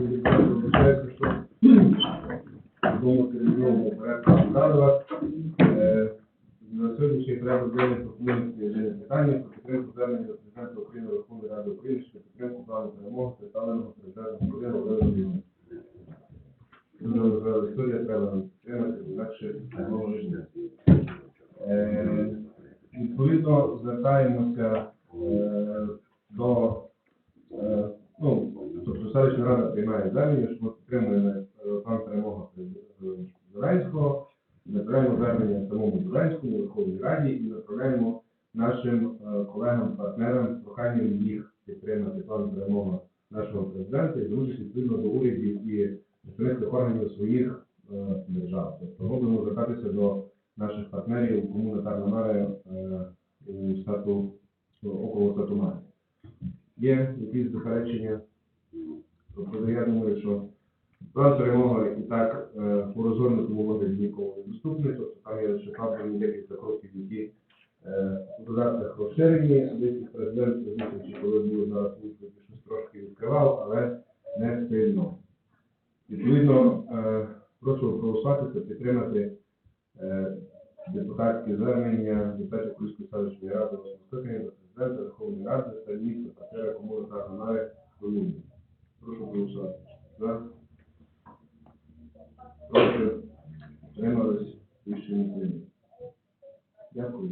получается, что дома коренного порядка Скарова на сьогоднішній порядок денний пропонується єдине питання про підтримку звернення до президента України Верховної Ради України щодо підтримку плану перемоги представленого президентом України Володимиром Юрійовичем. Дуже історія треба підтримати, інакше можна життя. Е, відповідно, звертаємося е, селищна рада приймає звернення, що ми підтримуємо е, план перемоги е, Зеленського, направляємо звернення самому Зеленському, Верховній Раді і направляємо нашим е, колегам, партнерам з проханням їх підтримати план перемоги нашого президента і звернутися відповідно до урядів і представницьких органів своїх держав. Тобто будемо звертатися до наших партнерів, кому Натар Намаре у стату около стату Марі. Є якісь заперечення? Тобто я думаю, що план перемоги і так е, у розгорнутому вигляді нікому не доступний, тобто там є лише кадрові декілька кроків, які е, у додатках розширені, деякі президент зустрічі, коли були на службі, щось трошки відкривав, але не сильно. Відповідно, е, прошу проголосувати та підтримати е, депутатське звернення депутатів Київської селищної ради скликання до президента Верховної Ради та міністра партнера комуни та Гонори Колумбії. Проголосувати. За. Проти. Тримались. Рішення прийнято. Дякую.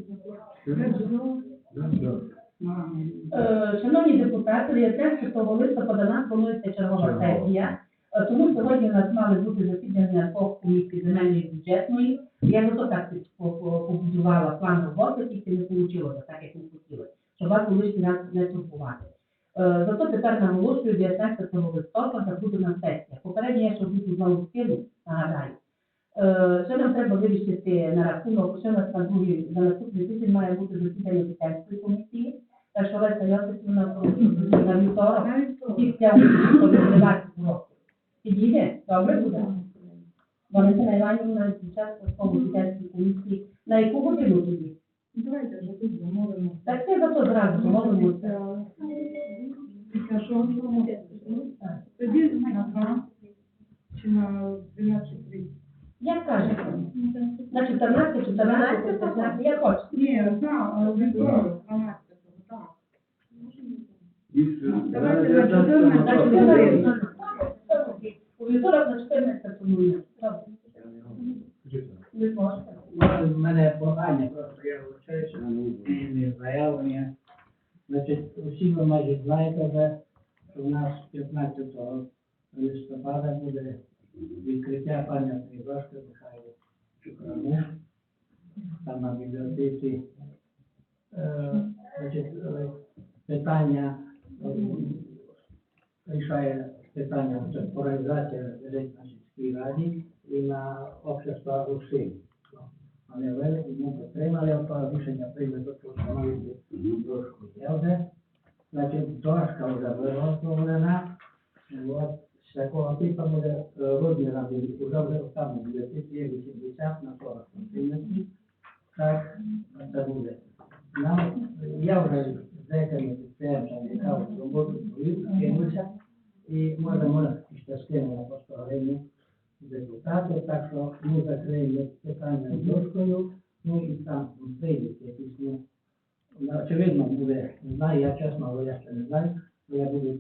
Е, Шановні депутати, 19 листопада нам планується чергова Чергова. сесія. Е, Тому сьогодні у нас мали бути засідання двох комісій земельної і бюджетної. Я зато так по- по- побудувала план роботи, тільки не вийшло так, як ми хотіли, щоб вас лишній раз не турбувати. Е, Зато тепер наголошую, 19 листопада буде на сесія. Попередньо я ще буду знову скину, нагадаю. Е, Ще нам треба вирішити на рахунок, що у нас на другий, на наступний тиждень має бути засідання Петельської комісії. Так що Леся Йосипівна просить на вівторок після відкривати року. Підійде? Добре буде? Валентина Іванівна зараз в тому Петельській комісії. На яку годину тоді? Давайте вже тут замовимо. Так це зато зразу домовимося. Після шостого. Тоді на два чи на 12.30. Як кажете? На 14, 14, 15, як хочете. Ні, да, але вівторок, 12 так. Давайте на 14. Значить, вівторок- У вівторок на 14 нуль. Добре. Ви можете. У мене прохання, просто я вибачаюся, не заявлення. Значить, усі ви майже знаєте вже, що у нас 15 листопада буде відкриття пам'ятної дошки Михайлу Чухрану, там на бібліотеці. Е, Значить, е, питання е, рішає питання організація лежить на сільській раді і на общество Русин. Але ви не підтримали то рішення прийнято, що встановити дошку. Я вже, значить, дошка вже виготовлена, от, з такого типу буде розмірами, вже вже там буде є 80 на 40 сантиметрів. Так, це буде. Нам, я вже з деякими підприємцями, яка роботу свою кинувся, і може, може, ще скинула по 100 гривень депутати, так що ми закриємо питання з дошкою, ну і там прийдуть якісь, ну, очевидно буде, я чесно, але я ще не знаю, я буду